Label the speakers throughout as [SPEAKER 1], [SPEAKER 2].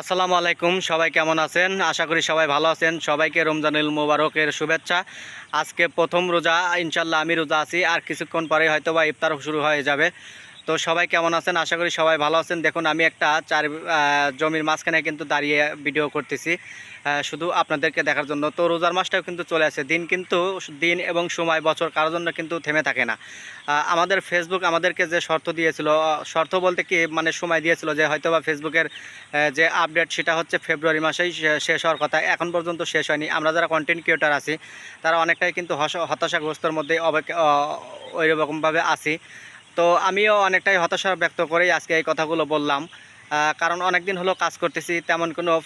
[SPEAKER 1] আসসালামু আলাইকুম, সবাই কেমন আছেন? আশা করি সবাই ভালো আছেন। সবাইকে রমজানুল মুবারকের শুভেচ্ছা। আজকে প্রথম রোজা ইনশাল্লাহ আমি রোজা আছি। আর কিছুক্ষণ পরে হয়তো বা ইফতার শুরু হয়ে যাবে। তো সবাই কেমন আছেন? আশা করি সবাই ভালো আছেন। দেখুন, আমি একটা চার জমির মাঝখানে কিন্তু দাঁড়িয়ে ভিডিও করতেছি। শুধু আপনাদেরকে দেখার জন্য। তো রোজার মাসটাও কিন্তু চলে আসে। দিন কিন্তু দিন এবং সময়, বছর কারোর জন্য কিন্তু থেমে থাকে না। আমাদের ফেসবুক আমাদেরকে যে শর্ত দিয়েছিল শর্ত বলতে কি মানে সময় দিয়েছিল যে হয়তো বা ফেসবুকের যে আপডেট সেটা হচ্ছে ফেব্রুয়ারি মাসেই শেষ হওয়ার কথা। এখন পর্যন্ত শেষ হয়নি। আমরা যারা কন্টেন্ট ক্রিয়েটার আছি, তারা অনেকটাই কিন্তু হতাশাগ্রস্তর মধ্যে ওই রকমভাবে আছি। তো আমিও অনেকটাই হতাশা ব্যক্ত করেই আজকে এই কথাগুলো বললাম। কারণ অনেক দিন হলো কাজ করতেছি, তেমন কোনো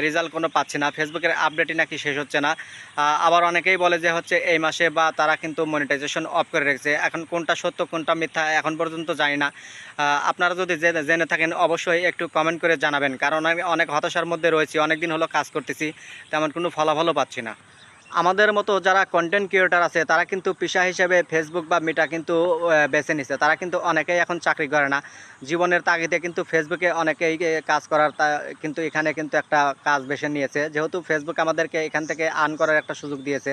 [SPEAKER 1] রেজাল্ট কোনো পাচ্ছি না। ফেসবুকের আপডেটই নাকি শেষ হচ্ছে না। আবার অনেকেই বলে যে হচ্ছে এই মাসে বা তারা কিন্তু মনিটাইজেশন অফ করে রেখেছে। এখন কোনটা সত্য, কোনটা মিথ্যা এখন পর্যন্ত জানি না। আপনারা যদি জেনে- থাকেন, অবশ্যই একটু কমেন্ট করে জানাবেন। কারণ আমি অনেক হতাশার মধ্যে রয়েছি অনেক দিন হলো কাজ করতেছি, তেমন কোনো ফলাফলও পাচ্ছি না। আমাদের মতো যারা কন্টেন্ট ক্রিয়েটার আছে, তারা কিন্তু পেশা হিসেবে ফেসবুক বা মিটা কিন্তু বেছে নিছে। তারা কিন্তু অনেকেই এখন চাকরি করে না। জীবনের তাগিদে কিন্তু ফেসবুকে অনেকেই কাজ করার কিন্তু এখানে কিন্তু একটা কাজ বেছে নিয়েছে। যেহেতু ফেসবুক আমাদেরকে এখান থেকে আর্ন করার একটা সুযোগ দিয়েছে।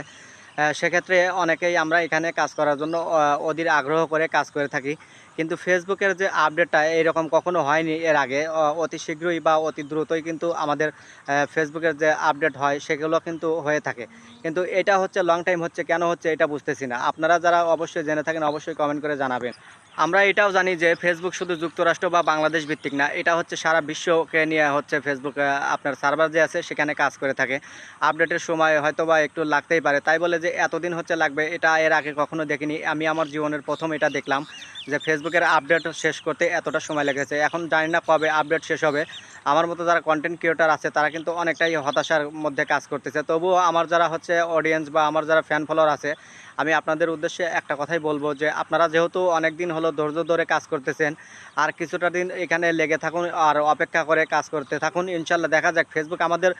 [SPEAKER 1] সেক্ষেত্রে অনেকেই আমরা এখানে কাজ করার জন্য ওদের অধীর আগ্রহ করে কাজ করে থাকি। কিন্তু ফেসবুকের যে আপডেটটা এইরকম কখনো হয়নি এর আগে অতি শীঘ্রই বা অতি দ্রুতই কিন্তু আমাদের ফেসবুকের যে আপডেট হয় সেগুলো কিন্তু হয়ে থাকে। কিন্তু এটা হচ্ছে লং টাইম হচ্ছে, কেন হচ্ছে এটা বুঝতেছি না। আপনারা যারা অবশ্যই জেনে থাকেন অবশ্যই কমেন্ট করে জানাবেন। আমরা এটাও জানি যে ফেসবুক শুধু যুক্তরাষ্ট্র বা বাংলাদেশ ভিত্তিক না, এটা হচ্ছে সারা বিশ্বকে নিয়ে হচ্ছে ফেসবুক আপনার সার্ভার যে আছে সেখানে কাজ করে থাকে। আপডেটের সময় হয়তো বা একটু লাগতেই পারে। তাই বলে যে এতদিন হচ্ছে লাগবে, এটা এর আগে কখনো দেখিনি। আমি আমার জীবনের প্রথম এটা দেখলাম যে ফেসবুকের আপডেট শেষ করতে এতটা সময় লেগেছে। এখন জানি না কবে আপডেট শেষ হবে। আমার মতো যারা কন্টেন্ট ক্রিয়েটার আছে, তারা কিন্তু অনেকটাই হতাশার মধ্যে কাজ করতেছে। তবুও আমার যারা হচ্ছে অডিয়েন্স বা আমার যারা ফ্যান ফলোয়ার আছে, আমি আপনাদের উদ্দেশ্যে একটা কথাই বলব যে, আপনারা যেহেতু অনেক দিন হলো ধৈর্য ধরে কাজ করতেছেন, আর কিছুটা দিন এখানে লেগে থাকুন আর অপেক্ষা করে কাজ করতে থাকুন, ইনশাল্লাহ দেখা যাক। ফেসবুক আমাদের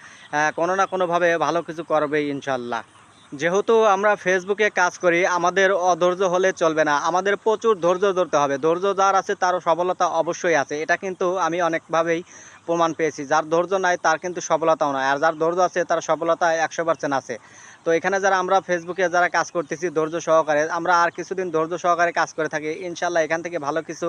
[SPEAKER 1] কোনো না কোনোভাবে ভালো কিছু করবেই ইনশাল্লাহ। যেহেতু আমরা ফেসবুকে কাজ করি, আমাদের অধৈর্য হলে চলবে না। আমাদের প্রচুর ধৈর্য ধরতে হবে। ধৈর্য যার আছে তার সফলতা অবশ্যই আছে। এটা কিন্তু আমি অনেকভাবেই প্রমাণ পেয়েছি। যার ধৈর্য নাই, তার কিন্তু সফলতাও নয় আর যার ধৈর্য আছে, তার সফলতা একশো পার্সেন্ট আছে। তো এখানে যারা আমরা ফেসবুকে যারা কাজ করতেছি, ধৈর্য সহকারে, আমরা আর কিছুদিন ধৈর্য সহকারে কাজ করে থাকি, ইনশাল্লাহ এখান থেকে ভালো কিছু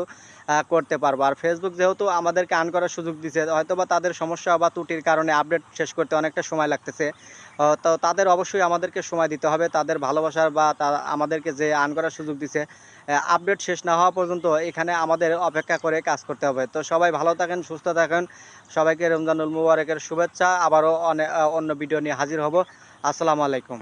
[SPEAKER 1] করতে পারব। আর ফেসবুক যেহেতু আমাদেরকে আর্ন করার সুযোগ দিচ্ছে হয়তো বা তাদের সমস্যা বা ত্রুটির কারণে আপডেট শেষ করতে অনেকটা সময় লাগতেছে। তো তাদের অবশ্যই আমাদেরকে সময় দিতে হবে, তাদের ভালোবাসার বা আমাদেরকে যে আর্ন করার সুযোগ দিছে আপডেট শেষ না হওয়া পর্যন্ত এখানে আমাদের অপেক্ষা করে কাজ করতে হবে। তো সবাই ভালো থাকেন, সুস্থ থাকেন, সবাইকে রমজানুল মুবারকের শুভেচ্ছা। আবারও অনেক অন্য ভিডিও নিয়ে হাজির হব। আসসালামু আলাইকুম।